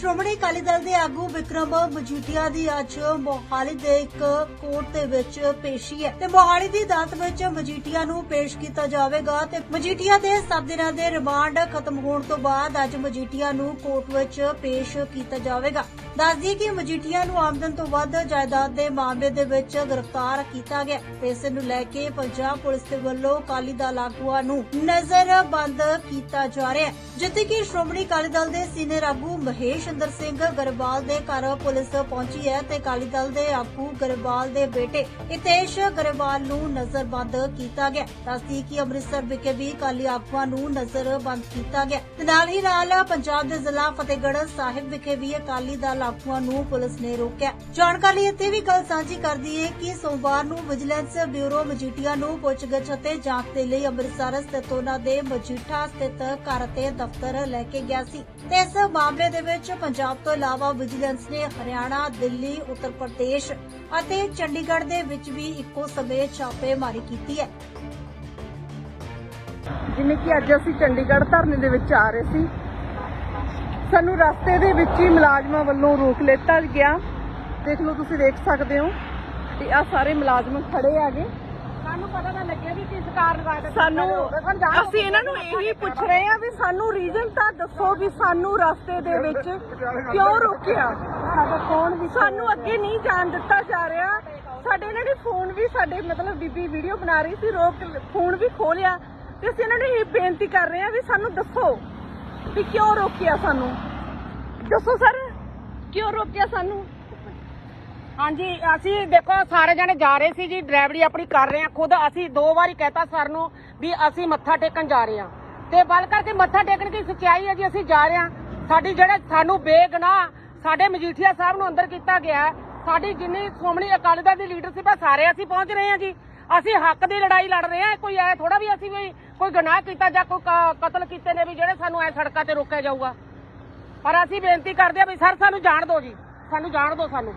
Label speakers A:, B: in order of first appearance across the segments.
A: ਸ਼੍ਰੋਮਣੀ ਅਕਾਲੀ ਦਲ ਦੇ ਆਗੂ ਵਿਕਰਮ ਮਜੀਠੀਆ ਦੀ ਅੱਜ ਮੋਹਾਲੀ ਦੇ ਇੱਕ ਕੋਰਟ ਦੇ ਵਿੱਚ ਪੇਸ਼ੀ ਹੈ। ਤੇ ਮੋਹਾਲੀ ਦੀ ਅਦਾਲਤ ਵਿੱਚ ਮਜੀਠੀਆ ਨੂੰ ਪੇਸ਼ ਕੀਤਾ ਜਾਵੇਗਾ ਤੇ ਮਜੀਠੀਆ ਦੇ 7 ਦਿਨਾਂ ਦੇ ਰਿਮਾਂਡ ਖਤਮ ਹੋਣ ਤੋਂ ਬਾਅਦ ਅੱਜ ਮਜੀਠੀਆ ਨੂੰ ਕੋਰਟ ਵਿੱਚ ਪੇਸ਼ ਕੀਤਾ ਜਾਵੇਗਾ। ਦੱਸਦੀ ਕਿ ਮਜੀਠੀਆ ਨੂੰ ਆਮਦਨ ਤੋਂ ਵੱਧ ਜਾਇਦਾਦ ਦੇ ਮਾਮਲੇ ਦੇ ਵਿੱਚ ਗ੍ਰਿਫਤਾਰ ਕੀਤਾ ਗਿਆ। ਤੇ ਇਸ ਨੂੰ ਲੈ ਕੇ ਪੰਜਾਬ ਪੁਲਿਸ ਦੇ ਵੱਲੋਂ ਅਕਾਲੀ ਦਲ ਆਗੂਆਂ ਨੂੰ ਨਜ਼ਰਬੰਦ ਕੀਤਾ ਜਾ ਰਿਹਾ ਹੈ। ਜਿੱਥੇ ਕਿ ਸ਼੍ਰੋਮਣੀ ਅਕਾਲੀ ਦਲ ਦੇ ਸੀਨੀਅਰ ਆਗੂ ਮਹੇਸ਼ ਅੰਦਰ ਸਿੰਘ ਗਰੇਵਾਲ ਦੇ ਘਰ ਪੁਲਿਸ ਪਹੁੰਚੀ ਹੈ ਤੇ ਅਕਾਲੀ ਦਲ ਦੇ ਆਗੂ ਗਰੇਵਾਲ ਦੇ ਬੇਟੇ ਇਤੇਸ਼ ਗਰੇਵਾਲ ਨੂੰ ਨਜ਼ਰਬੰਦ ਕੀਤਾ ਗਿਆ। ਦੱਸਦੀ ਕਿ ਅੰਮ੍ਰਿਤਸਰ ਵਿਖੇ ਵੀ ਅਕਾਲੀ ਆਗੂਆਂ ਨੂੰ ਨਜ਼ਰਬੰਦ ਕੀਤਾ ਗਿਆ। ਤੇ ਨਾਲ ਹੀ ਨਾਲ ਪੰਜਾਬ ਦੇ ਜ਼ਿਲ੍ਹਾ ਫਤਿਹਗੜ੍ਹ ਸਾਹਿਬ ਵਿਖੇ ਵੀ ਅਕਾਲੀ ਦਲ ਆਗੂਆਂ ਨੂੰ ਪੁਲਿਸ ਨੇ ਰੋਕਿਆ। ਜਾਣਕਾਰੀ ਇੱਥੇ ਵੀ ਗੱਲ ਸਾਂਝੀ ਕਰਦੀ ਹੈ ਕਿ ਸੋਮਵਾਰ ਨੂੰ ਵਿਜੀਲੈਂਸ ਬਿਊਰੋ ਮਜੀਠੀਆ ਨੂੰ ਪੁੱਛਗਿੱਛ ਅਤੇ ਜਾਂਚ ਦੇ ਲਈ ਅੰਮ੍ਰਿਤਸਰ ਸਥਿਤ ਉਹਨਾਂ ਦੇ ਮਜੀਠਾ ਸਥਿਤ ਘਰ ਤੇ ਦਫ਼ਤਰ ਲੈ ਕੇ ਗਿਆ ਸੀ। ਤੇ ਇਸ ਮਾਮਲੇ ਦੇ ਵਿੱਚ ਪੰਜਾਬ ਤੋਂ ਇਲਾਵਾ ਵਿਜੀਲੈਂਸ ਨੇ ਹਰਿਆਣਾ, ਦਿੱਲੀ, ਉੱਤਰ ਪ੍ਰਦੇਸ਼ ਅਤੇ ਚੰਡੀਗੜ੍ਹ ਦੇ ਵਿੱਚ ਵੀ ਇੱਕੋ ਸਮੇਂ ਛਾਪੇਮਾਰੀ ਕੀਤੀ ਹੈ।
B: ਜਿਵੇਂ ਕਿ ਅੱਜ ਅਸੀਂ ਚੰਡੀਗੜ੍ਹ ਧਰਨੇ ਦੇ ਵਿੱਚ ਆ ਰਹੇ ਸੀ। ਸਾਨੂੰ ਰਸਤੇ ਦੇ ਵਿੱਚ ਹੀ ਮੁਲਾਜ਼ਮਾਂ ਵੱਲੋਂ ਰੋਕ ਲਿੱਤਾ ਗਿਆ। ਦੇਖ ਲਓ ਤੁਸੀਂ, ਦੇਖ ਸਕਦੇ ਹੋ ਤੇ ਆ ਸਾਰੇ ਮੁਲਾਜ਼ਮ ਖੜੇ ਆਗੇ
C: ਸਾਨੂੰ ਪਤਾ ਤਾਂ ਲੱਗਿਆ ਵੀ ਕਿਸ ਕਾਰਨ ਵਾਇਦਾ
B: ਸਾਨੂੰ ਅਸੀਂ ਇਹਨਾਂ ਨੂੰ ਇਹੀ ਪੁੱਛ ਰਹੇ ਆ ਵੀ ਸਾਨੂੰ ਰੀਜ਼ਨ ਤਾਂ ਦੱਸੋ ਵੀ ਸਾਨੂੰ ਰਸਤੇ ਦੇ ਵਿੱਚ ਕਿਉਂ ਰੋਕਿਆ? ਸਾਡਾ ਫੋਨ ਵੀ ਸਾਨੂੰ ਅੱਗੇ ਨਹੀਂ ਜਾਣ ਦਿੱਤਾ ਜਾ ਰਿਹਾ। ਸਾਡੇ ਇਹਨਾਂ ਨੇ ਫੋਨ ਵੀ ਸਾਡੇ ਮਤਲਬ ਬੀਬੀ ਵੀਡੀਓ ਬਣਾ ਰਹੀ ਸੀ ਰੋਕ ਫੋਨ ਵੀ ਖੋਲਿਆ ਤੇ ਅਸੀਂ ਇਹਨਾਂ ਨੂੰ ਇਹ ਬੇਨਤੀ ਕਰ ਰਹੇ ਆ ਵੀ ਸਾਨੂੰ ਦੱਸੋ ਵੀ ਕਿਉਂ ਰੋਕਿਆ ਸਾਨੂੰ? ਦੱਸੋ ਸਰ ਕਿਉਂ ਰੋਕਿਆ ਸਾਨੂੰ?
C: ਹਾਂਜੀ, ਅਸੀਂ ਦੇਖੋ, ਸਾਰੇ ਜਣੇ ਜਾ ਰਹੇ ਸੀ ਜੀ, ਡਰਾਈਵਰੀ ਆਪਣੀ ਕਰ ਰਹੇ ਆ ਖੁਦ। ਅਸੀਂ ਦੋ ਵਾਰੀ ਕਹਿਤਾ ਸਰ ਨੂੰ ਵੀ ਅਸੀਂ ਮੱਥਾ ਟੇਕਣ ਜਾ ਰਹੇ ਆ ਤੇ ਬਲ ਕਰਕੇ ਮੱਥਾ ਟੇਕਣ ਦੀ ਸੱਚਾਈ ਹੈ ਜੀ, ਅਸੀਂ ਜਾ ਰਹੇ ਆ ਸਾਡੀ ਜਿਹੜੇ ਸਾਨੂੰ ਬੇਗਨਾਹ ਸਾਡੇ ਮਜੀਠੀਆ ਸਾਹਿਬ ਨੂੰ ਅੰਦਰ ਕੀਤਾ ਗਿਆ ਸਾਡੀ ਜਿੰਨੀ ਸ਼੍ਰੋਮਣੀ ਅਕਾਲੀ ਦਲ ਦੀ ਲੀਡਰਸ਼ਿਪ ਹੈ, ਸਾਰੇ ਅਸੀਂ ਪਹੁੰਚ ਰਹੇ ਆ ਜੀ। ਅਸੀਂ ਹੱਕ ਦੀ ਲੜਾਈ ਲੜ ਰਹੇ ਆ ਕੋਈ ਐ ਥੋੜਾ ਵੀ ਅਸੀਂ ਕੋਈ ਕੋਈ ਗੁਨਾਹ ਕੀਤਾ ਜਾਂ ਕੋਈ ਕ- ਕਤਲ ਕੀਤੇ ਨੇ ਵੀ ਜਿਹੜੇ ਸਾਨੂੰ ਐ ਸੜਕਾਂ ਤੇ ਰੋਕਿਆ ਜਾਊਗਾ। ਪਰ ਅਸੀਂ ਬੇਨਤੀ ਕਰਦੇ ਆ ਵੀ ਸਰ, ਸਾਨੂੰ ਜਾਣ ਦਿਓ ਜੀ। ਸਾਨੂੰ ਜਾਣ ਦਿਓ ਸਾਨੂੰ।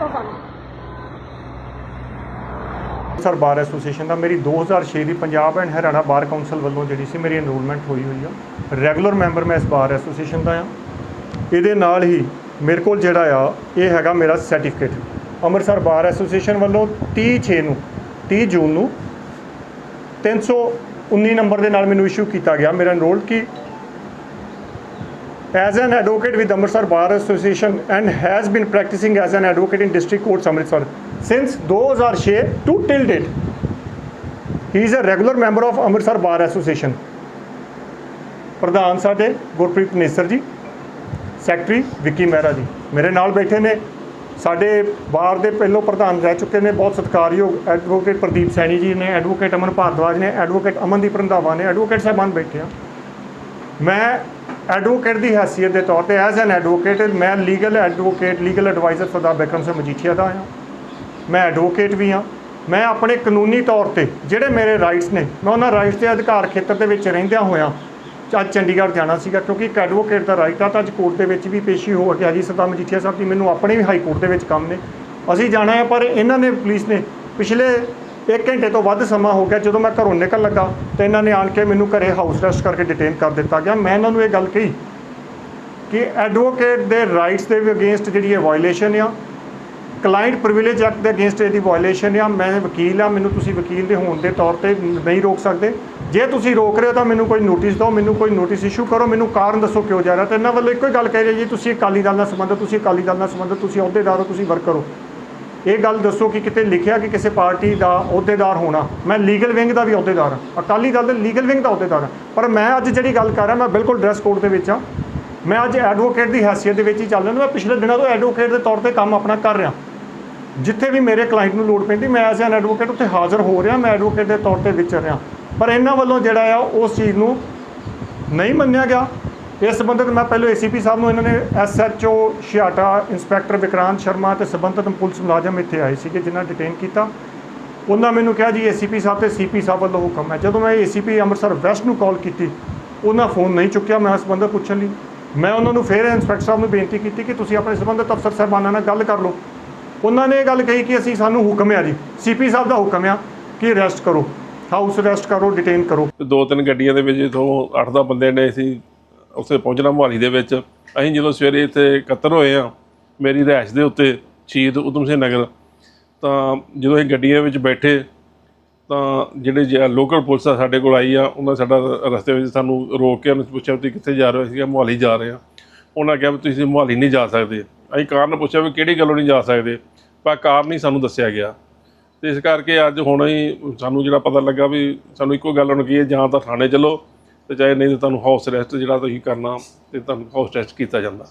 C: ਛੱਡ ਸਾਨੂੰ
D: ਸਰ, ਬਾਰ ਐਸੋਸੀਏਸ਼ਨ ਦਾ ਮੇਰੀ 2006 ਦੀ Punjab and Haryana bar council ਵੱਲੋਂ ਜਿਹੜੀ ਸੀ ਮੇਰੀ ਐਨਰੋਲਮੈਂਟ ਹੋਈ ਹੋਈ ਆ। ਰੈਗੂਲਰ ਮੈਂਬਰ ਮੈਂ ਇਸ ਬਾਰ ਐਸੋਸੀਏਸ਼ਨ ਦਾ ਆ। ਇਹਦੇ ਨਾਲ ਹੀ ਮੇਰੇ ਕੋਲ ਜਿਹੜਾ ਆ, ਇਹ ਹੈਗਾ ਮੇਰਾ ਸਰਟੀਫਿਕੇਟ ਅੰਮ੍ਰਿਤਸਰ ਬਾਰ ਐਸੋਸੀਏਸ਼ਨ ਵੱਲੋਂ 30 6 ਨੂੰ 30 ਜੂਨ ਨੂੰ 319 ਨੰਬਰ ਦੇ ਨਾਲ ਮੈਨੂੰ ਇਸ਼ੂ ਕੀਤਾ ਗਿਆ। ਮੇਰਾ ਐਨਰੋਲ ਕੀ as an advocate with Amritsar Bar Association and has been practicing as an advocate in district courts Amritsar since 2006 to till date. He is a regular member of Amritsar Bar Association. ਪ੍ਰਧਾਨ ਸਾਡੇ ਗੁਰਪ੍ਰੀਤ ਨੇਸਰ ਜੀ secretary Vicky Mehra ji ਮੇਰੇ ਨਾਲ ਬੈਠੇ ਨੇ ਸਾਡੇ ਬਾਰ ਦੇ ਪਹਿਲੋਂ ਪ੍ਰਧਾਨ ਰਹਿ ਚੁੱਕੇ ਨੇ ਬਹੁਤ ਸਤਿਕਾਰਯੋਗ ਐਡਵੋਕੇਟ ਪ੍ਰਦੀਪ ਸੈਣੀ ਜੀ ਨੇ ਐਡਵੋਕੇਟ ਅਮਨ ਭਾਰਦਵਾਜ ਨੇ ਐਡਵੋਕੇਟ ਅਮਨਦੀਪ ਰੰਧਾਵਾ ਨੇ ਐਡਵੋਕੇਟ ਸਾਹਿਬਾਨ ਬੈਠੇ ਆ ਮੈਂ ਐਡਵੋਕੇਟ ਦੀ ਹੈਸੀਅਤ ਦੇ ਤੌਰ ਤੇ ਐਜ਼ ਐਨ ਐਡਵੋਕੇਟ, ਮੈਂ legal advocate, legal adviser Sardar Bikram Singh Majithia ਦਾ ਹਾਂ। ਮੈਂ ਐਡਵੋਕੇਟ ਵੀ ਹਾਂ। ਮੈਂ ਆਪਣੇ ਕਾਨੂੰਨੀ ਤੌਰ ਤੇ ਜਿਹੜੇ ਮੇਰੇ ਰਾਈਟਸ ਨੇ, ਮੈਂ ਉਹਨਾਂ ਰਾਈਟਸ ਦੇ ਅਧਿਕਾਰ ਖੇਤਰ ਦੇ ਵਿੱਚ ਰਹਿੰਦਿਆਂ ਹੋਇਆਂ ਅੱਜ ਚੰਡੀਗੜ੍ਹ ਜਾਣਾ ਸੀਗਾ, ਕਿਉਂਕਿ ਇੱਕ ਐਡਵੋਕੇਟ ਦਾ ਰਾਈਟ ਆ, ਤਾਂ ਅੱਜ ਕੋਰਟ ਦੇ ਵਿੱਚ ਵੀ ਪੇਸ਼ੀ ਹੋ ਗਿਆ ਜੀ ਸਰਦਾਰ ਮਜੀਠੀਆ ਸਾਹਿਬ ਦੀ ਮੈਨੂੰ ਆਪਣੇ ਵੀ ਹਾਈ ਕੋਰਟ ਦੇ ਵਿੱਚ ਕੰਮ ਨੇ। ਅਸੀਂ ਜਾਣਾ ਹੈ, ਪਰ ਇਹਨਾਂ ਨੇ ਪੁਲਿਸ ਨੇ ਪਿਛਲੇ 1 ਘੰਟੇ ਤੋਂ ਵੱਧ ਸਮਾਂ ਹੋ ਗਿਆ, ਜਦੋਂ ਮੈਂ ਘਰੋਂ ਨਿਕਲ ਲੱਗਾ ਤੇ ਇਹਨਾਂ ਨੇ ਆਣ ਕੇ ਮੈਨੂੰ ਘਰੇ ਹਾਊਸ ਅਰੈਸਟ ਕਰਕੇ ਡਿਟੇਨ ਕਰ ਦਿੱਤਾ ਗਿਆ। ਮੈਂ ਇਹਨਾਂ ਨੂੰ ਇਹ ਗੱਲ ਕਹੀ ਕਿ ਐਡਵੋਕੇਟ ਦੇ ਰਾਈਟਸ ਦੇ ਵੀ ਅਗੇਂਸਟ ਜਿਹੜੀ ਇਹ ਵਾਇਲੇਸ਼ਨ ਆ ਕਲਾਇੰਟ ਪ੍ਰਿਵਿਲੇਜ ਐਕਟ ਦੇ ਅਗੇਂਸਟ ਇਹਦੀ ਵਾਇਲੇਸ਼ਨ ਆ, ਮੈਂ ਵਕੀਲ ਆ, ਮੈਨੂੰ ਤੁਸੀਂ ਵਕੀਲ ਦੇ ਹੋਣ ਦੇ ਤੌਰ ਤੇ ਨਹੀਂ ਰੋਕ ਸਕਦੇ। ਜੇ ਤੁਸੀਂ ਰੋਕ ਰਹੇ ਹੋ ਤਾਂ ਮੈਨੂੰ ਕੋਈ ਨੋਟਿਸ ਦਿਓ, ਮੈਨੂੰ ਕੋਈ ਨੋਟਿਸ ਇਸ਼ੂ ਕਰੋ, ਮੈਨੂੰ ਕਾਰਨ ਦੱਸੋ ਕਿਉਂ ਜਾ ਰਿਹਾ। ਤੇ ਇਹਨਾਂ ਵੱਲੋਂ ਇੱਕੋ ਹੀ ਗੱਲ ਕਹਿ ਰਹੀ ਜੀ, ਤੁਸੀਂ ਅਕਾਲੀ ਦਲ ਨਾਲ ਸੰਬੰਧਿਤ ਤੁਸੀਂ ਅਕਾਲੀ ਦਲ ਨਾਲ ਸੰਬੰਧਿਤ ਤੁਸੀਂ ਅਹੁਦੇਦਾਰ ਹੋ, ਤੁਸੀਂ ਵਰਕਰ ਹੋ। ਇਹ ਗੱਲ ਦੱਸੋ ਕਿ ਕਿਤੇ ਲਿਖਿਆ ਕਿ ਕਿਸੇ ਪਾਰਟੀ ਦਾ ਅਹੁਦੇਦਾਰ ਹੋਣਾ। ਮੈਂ ਲੀਗਲ ਵਿੰਗ ਦਾ ਵੀ ਅਹੁਦੇਦਾਰ ਹਾਂ। ਅਕਾਲੀ ਦਲ ਦੇ ਲੀਗਲ ਵਿੰਗ ਦਾ ਅਹੁਦੇਦਾਰ ਹਾਂ। ਪਰ ਮੈਂ ਅੱਜ ਜਿਹੜੀ ਗੱਲ ਕਰ ਰਿਹਾ, ਮੈਂ ਬਿਲਕੁਲ ਡਰੈਸ ਕੋਡ ਦੇ ਵਿੱਚ ਹਾਂ। ਮੈਂ ਅੱਜ ਐਡਵੋਕੇਟ ਦੀ ਹੈਸੀਅਤ ਦੇ ਵਿੱਚ ਹੀ ਚੱਲ ਰਿਹਾ। ਮੈਂ ਪਿਛਲੇ ਦਿਨਾਂ ਤੋਂ ਐਡਵੋਕੇਟ ਦੇ ਤੌਰ ਤੇ ਕੰਮ ਆਪਣਾ ਕਰ ਰਿਹਾ। ਜਿੱਥੇ ਵੀ ਮੇਰੇ ਕਲਾਇੰਟ ਨੂੰ ਲੋੜ ਪੈਂਦੀ, ਮੈਂ ਐਜ਼ ਐਨ ਐਡਵੋਕੇਟ ਉੱਥੇ ਹਾਜ਼ਰ ਹੋ ਰਿਹਾ। ਮੈਂ ਐਡਵੋਕੇਟ ਦੇ ਤੌਰ ਤੇ ਵਿਚਰ ਰਿਹਾ। ਪਰ ਇਹਨਾਂ ਵੱਲੋਂ ਜਿਹੜਾ ਆ, ਉਸ ਚੀਜ਼ ਨੂੰ ਨਹੀਂ ਮੰਨਿਆ ਗਿਆ। ਇਸ ਸੰਬੰਧਿਤ ਮੈਂ ਪਹਿਲਾਂ ਏਸੀਪੀ ਸਾਹਿਬ ਨੂੰ, ਇਹਨਾਂ ਨੇ ਐਸਐਚਓ ਛਿਆਟਾ ਇੰਸਪੈਕਟਰ ਵਿਕਰਾਂਤ ਸ਼ਰਮਾ ਤੇ ਸੰਬੰਧਿਤ ਪੁਲਿਸ ਮੁਲਾਜ਼ਮ ਇੱਥੇ ਆਏ ਸੀਗੇ, ਜਿਨ੍ਹਾਂ ਡਿਟੇਨ ਕੀਤਾ। ਉਹਨਾਂ ਮੈਨੂੰ ਕਿਹਾ ਜੀ ਏਸੀਪੀ ਸਾਹਿਬ ਤੇ ਸੀਪੀ ਸਾਹਿਬ ਵੱਲੋਂ ਹੁਕਮ ਹੈ। ਜਦੋਂ ਮੈਂ ਏਸੀਪੀ ਅੰਮ੍ਰਿਤਸਰ ਵੈਸਟ ਨੂੰ ਕਾਲ ਕੀਤੀ, ਉਹਨਾਂ ਫੋਨ ਨਹੀਂ ਚੁੱਕਿਆ, ਮੈਂ ਇਸ ਸੰਬੰਧਤ ਪੁੱਛਣ ਲਈ। ਮੈਂ ਉਹਨਾਂ ਨੂੰ ਫਿਰ ਇੰਸਪੈਕਟਰ ਸਾਹਿਬ ਨੂੰ ਬੇਨਤੀ ਕੀਤੀ ਕਿ ਤੁਸੀਂ ਆਪਣੇ ਸੰਬੰਧਿਤ ਅਫਸਰ ਸਾਹਿਬਾਨਾਂ ਨਾਲ ਗੱਲ ਕਰ ਲਓ। ਉਹਨਾਂ ਨੇ ਇਹ ਗੱਲ ਕਹੀ ਕਿ ਅਸੀਂ ਸਾਨੂੰ ਹੁਕਮ ਹੈ ਜੀ। ਸੀਪੀ ਸਾਹਿਬ ਦਾ ਹੁਕਮ ਆ ਕਿ ਅਰੈਸਟ ਕਰੋ। ਹਾਊਸ ਅਰੈਸਟ ਕਰੋ ਡਿਟੇਨ ਕਰੋ।
E: ਦੋ ਤਿੰਨ ਗੱਡੀਆਂ ਦੇ ਵਿੱਚ ਇਥੋਂ 8-10 ਬੰਦੇ ਨੇ ਸੀ ਉੱਥੇ ਪਹੁੰਚਣਾ ਮੁਹਾਲੀ ਦੇ ਵਿੱਚ। ਅਸੀਂ ਜਦੋਂ ਸਵੇਰੇ ਇੱਥੇ ਇਕੱਤਰ ਹੋਏ ਆ ਮੇਰੀ ਰਿਹਾਇਸ਼ ਦੇ ਉੱਤੇ ਸ਼ਹੀਦ ਊਧਮ ਸਿੰਘ ਨਗਰ, ਤਾਂ ਜਦੋਂ ਅਸੀਂ ਗੱਡੀਆਂ ਵਿੱਚ ਬੈਠੇ, ਤਾਂ ਜਿਹੜੇ ਲੋਕਲ ਪੁਲਿਸ ਆ ਸਾਡੇ ਕੋਲ ਆਈ ਆ, ਉਹਨਾਂ ਸਾਡਾ ਰਸਤੇ ਵਿੱਚ ਸਾਨੂੰ ਰੋਕ ਕੇ ਉਹਨਾਂ ਨੂੰ ਪੁੱਛਿਆ ਵੀ ਤੁਸੀਂ ਕਿੱਥੇ ਜਾ ਰਹੇ ਹੋ? ਅਸੀਂ ਕਿਹਾ ਮੁਹਾਲੀ ਜਾ ਰਹੇ ਆ ਉਹਨਾਂ ਕਿਹਾ ਵੀ ਤੁਸੀਂ ਮੁਹਾਲੀ ਨਹੀਂ ਜਾ ਸਕਦੇ। ਅਸੀਂ ਕਾਰਨ ਪੁੱਛਿਆ ਵੀ ਕਿਹੜੀ ਗੱਲੋਂ ਨਹੀਂ ਜਾ ਸਕਦੇ, ਪਰ ਕਾਰਨ ਹੀ ਸਾਨੂੰ ਦੱਸਿਆ ਗਿਆ। ਤੇ ਇਸ ਕਰਕੇ ਅੱਜ ਹੁਣ ਹੀ ਸਾਨੂੰ ਜਿਹੜਾ ਪਤਾ ਲੱਗਾ ਵੀ ਸਾਨੂੰ ਇੱਕੋ ਗੱਲ ਹੁਣ ਕੀ ਹੈ, ਜਾਂ ਤਾਂ ਥਾਣੇ ਚੱਲੋ ਤੇ ਚਾਹੇ ਨਹੀਂ ਤਾਂ ਤੁਹਾਨੂੰ ਹਾਊਸ ਅਰੈਸਟ ਜਿਹੜਾ ਤੁਸੀਂ ਕਰਨਾ ਤੇ ਤੁਹਾਨੂੰ ਹਾਊਸ ਅਰੈਸਟ ਕੀਤਾ ਜਾਂਦਾ।